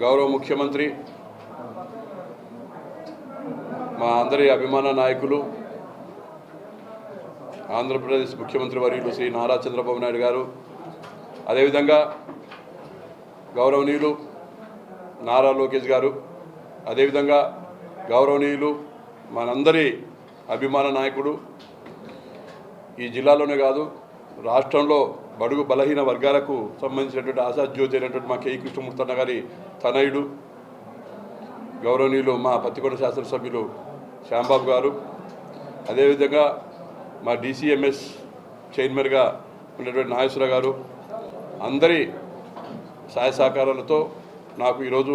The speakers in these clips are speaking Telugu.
గౌరవ ముఖ్యమంత్రి మా అందరి అభిమాన నాయకులు ఆంధ్రప్రదేశ్ ముఖ్యమంత్రి వర్యులు శ్రీ నారా చంద్రబాబు నాయుడు గారు అదేవిధంగా గౌరవనీయులు నారా లోకేష్ గారు అదేవిధంగా గౌరవనీయులు మనందరి అభిమాన నాయకుడు. ఈ జిల్లాలోనే కాదు రాష్ట్రంలో బడుగు బలహీన వర్గాలకు సంబంధించినటువంటి ఆశాజ్యోతి అయినటువంటి మా కేఈ కృష్ణమూర్తన్న గారి తనయుడు గౌరవనీయులు మా పత్తికొండ శాసనసభ్యులు శ్యాంబాబు గారు. అదేవిధంగా మా డీసీఎంఎస్ చైర్మన్గా ఉన్నటువంటి నాగేశ్వర గారు. అందరి సహాయ సహకారాలతో నాకు ఈరోజు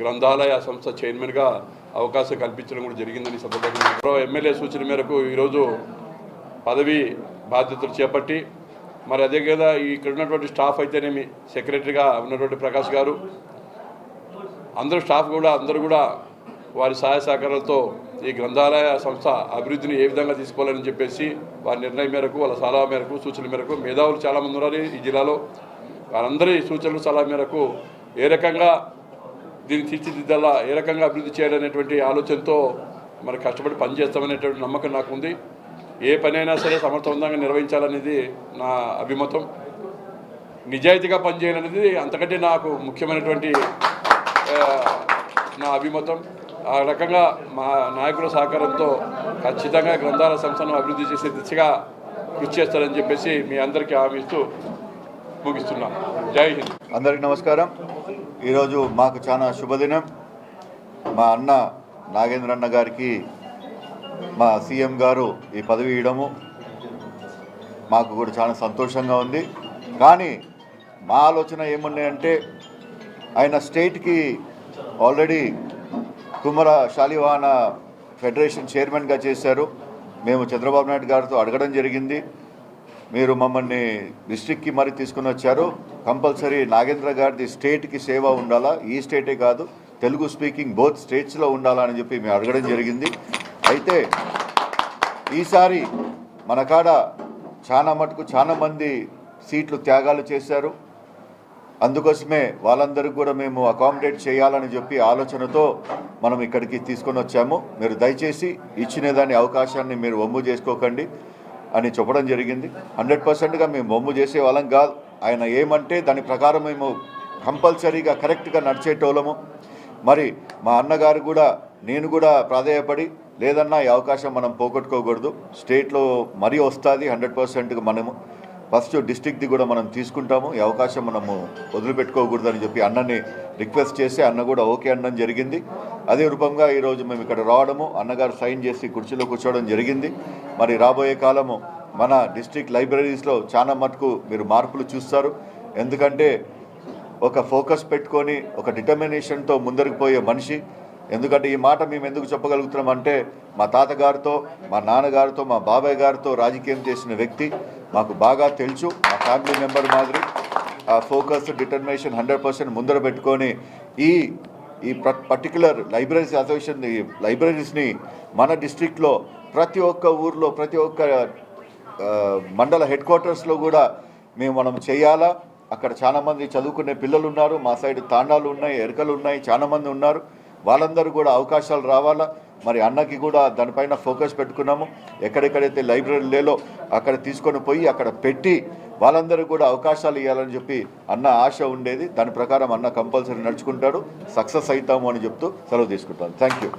గ్రంథాలయ సంస్థ చైర్మన్గా అవకాశం కల్పించడం కూడా జరిగిందని సందర్భంగా గౌరవ ఎమ్మెల్యే సూచన మేరకు ఈరోజు పదవి బాధ్యతలు చేపట్టి మరి అదే కదా ఇక్కడ ఉన్నటువంటి స్టాఫ్ అయితేనేమి సెక్రటరీగా ఉన్నటువంటి ప్రకాష్ గారు అందరూ స్టాఫ్ కూడా అందరూ కూడా వారి సహాయ సహకారాలతో ఈ గ్రంథాలయ సంస్థ అభివృద్ధిని ఏ విధంగా తీసుకోవాలని చెప్పేసి వారి నిర్ణయం మేరకు వాళ్ళ సలహా మేరకు సూచనల మేరకు మేధావులు చాలామంది ఉన్నారు ఈ జిల్లాలో. వారందరి సూచనలు సలహా మేరకు ఏ రకంగా దీన్ని తీర్చిదిద్దాలా ఏ రకంగా అభివృద్ధి చేయాలనేటువంటి ఆలోచనతో మరి కష్టపడి పనిచేస్తామనేటువంటి నమ్మకం నాకు ఉంది ఏ పనైనా సరే సమర్థవంతంగా నిర్వహించాలనేది నా అభిమతం. నిజాయితీగా పనిచేయాలనేది అంతకంటే నాకు ముఖ్యమైనటువంటి నా అభిమతం. ఆ రకంగా మా నాయకుల సహకారంతో ఖచ్చితంగా గ్రంథాల సంస్థను అభివృద్ధి చేసే దిశగా కృషి చేస్తారని చెప్పేసి మీ అందరికీ హామీ ఇస్తూ ముగిస్తున్నా జై హింద్. అందరికి నమస్కారం. ఈరోజు మాకు చాలా శుభదినం. మా అన్న నాగేంద్ర అన్న గారికి మా సీఎం గారు ఈ పదవి ఇవ్వడము మాకు కూడా చాలా సంతోషంగా ఉంది. కానీ మా ఆలోచన ఏమున్నాయంటే ఆయన స్టేట్కి ఆల్రెడీ కుమర శాలివాహన ఫెడరేషన్ చైర్మన్గా చేశారు. మేము చంద్రబాబు నాయుడు గారితో అడగడం జరిగింది. మీరు మమ్మల్ని డిస్ట్రిక్ట్కి మరి తీసుకుని వచ్చారు. కంపల్సరీ నాగేంద్ర గారిది స్టేట్కి సేవ ఉండాలా? ఈ స్టేటే కాదు తెలుగు స్పీకింగ్ బోత్ స్టేట్స్లో ఉండాలా అని చెప్పి మేము అడగడం జరిగింది. అయితే ఈసారి మన కాడ చాలా మటుకు చాలా మంది సీట్లు త్యాగాలు చేశారు. అందుకోసమే వాళ్ళందరికీ కూడా మేము అకామిడేట్ చేయాలని చెప్పి ఆలోచనతో మనం ఇక్కడికి తీసుకొని వచ్చాము. మీరు దయచేసి ఇచ్చిన దాని అవకాశాన్ని మీరు వమ్ము చేసుకోకండి. అని చెప్పడం జరిగింది. హండ్రెడ్ పర్సెంట్గా మేము వమ్ము చేసే వాళ్ళం కాదు. ఆయన ఏమంటే దాని ప్రకారం మేము కంపల్సరీగా కరెక్ట్గా నడిచేటోళ్ళము. మరి మా అన్నగారు కూడా నేను కూడా ప్రాధాయపడి లేదన్నా ఈ అవకాశం మనం పోగొట్టుకోకూడదు. స్టేట్లో మరీ వస్తుంది హండ్రెడ్ పర్సెంట్గా మనము. ఫస్ట్ డిస్టిక్ది కూడా మనం తీసుకుంటాము. ఈ అవకాశం మనము వదిలిపెట్టుకోకూడదని చెప్పి అన్నని రిక్వెస్ట్ చేసి అన్న కూడా ఓకే అనడం జరిగింది. అదే రూపంగా ఈరోజు మేము ఇక్కడ రావడము అన్నగారు సైన్ చేసి కుర్చీలో కూర్చోవడం జరిగింది. మరి రాబోయే కాలము మన డిస్ట్రిక్ట్ లైబ్రరీస్లో చాలా మటుకు మీరు మార్పులు చూస్తారు. ఎందుకంటే ఒక ఫోకస్ పెట్టుకొని ఒక డిటర్మినేషన్తో ముందరికి పోయే మనిషి. ఎందుకంటే ఈ మాట మేము ఎందుకు చెప్పగలుగుతున్నాం అంటే మా తాతగారితో మా నాన్నగారితో మా బాబాయ్ గారితో రాజకీయం చేసిన వ్యక్తి. మాకు బాగా తెలుసు మా ఫ్యామిలీ మెంబర్ మాదిరి ఆ ఫోకస్ డిటర్మినేషన్ హండ్రెడ్ పర్సెంట్ ముందర పెట్టుకొని ఈ ఈ పర్టికులర్ లైబ్రరీస్ అసోసియేషన్ ఈ లైబ్రరీస్ని మన డిస్ట్రిక్ట్లో ప్రతి ఒక్క ఊర్లో ప్రతి ఒక్క మండల హెడ్ క్వార్టర్స్లో కూడా మేము మనం చేయాలా? అక్కడ చాలామంది చదువుకునే పిల్లలు ఉన్నారు మా సైడ్ తాండాలు ఉన్నాయి ఎరకలు ఉన్నాయి చాలామంది ఉన్నారు. వాళ్ళందరూ కూడా అవకాశాలు రావాలా? మరి అన్నకి కూడా దానిపైన ఫోకస్ పెట్టుకున్నాము. ఎక్కడెక్కడైతే లైబ్రరీ లేలో అక్కడ తీసుకొని పోయి అక్కడ పెట్టి వాళ్ళందరూ కూడా అవకాశాలు ఇవ్వాలని చెప్పి అన్న ఆశ ఉండేది. దాని ప్రకారం అన్న కంపల్సరీ నడుచుకుంటాడు. సక్సెస్ అవుతాము అని చెప్తూ సెలవు తీసుకుంటాను. Thank you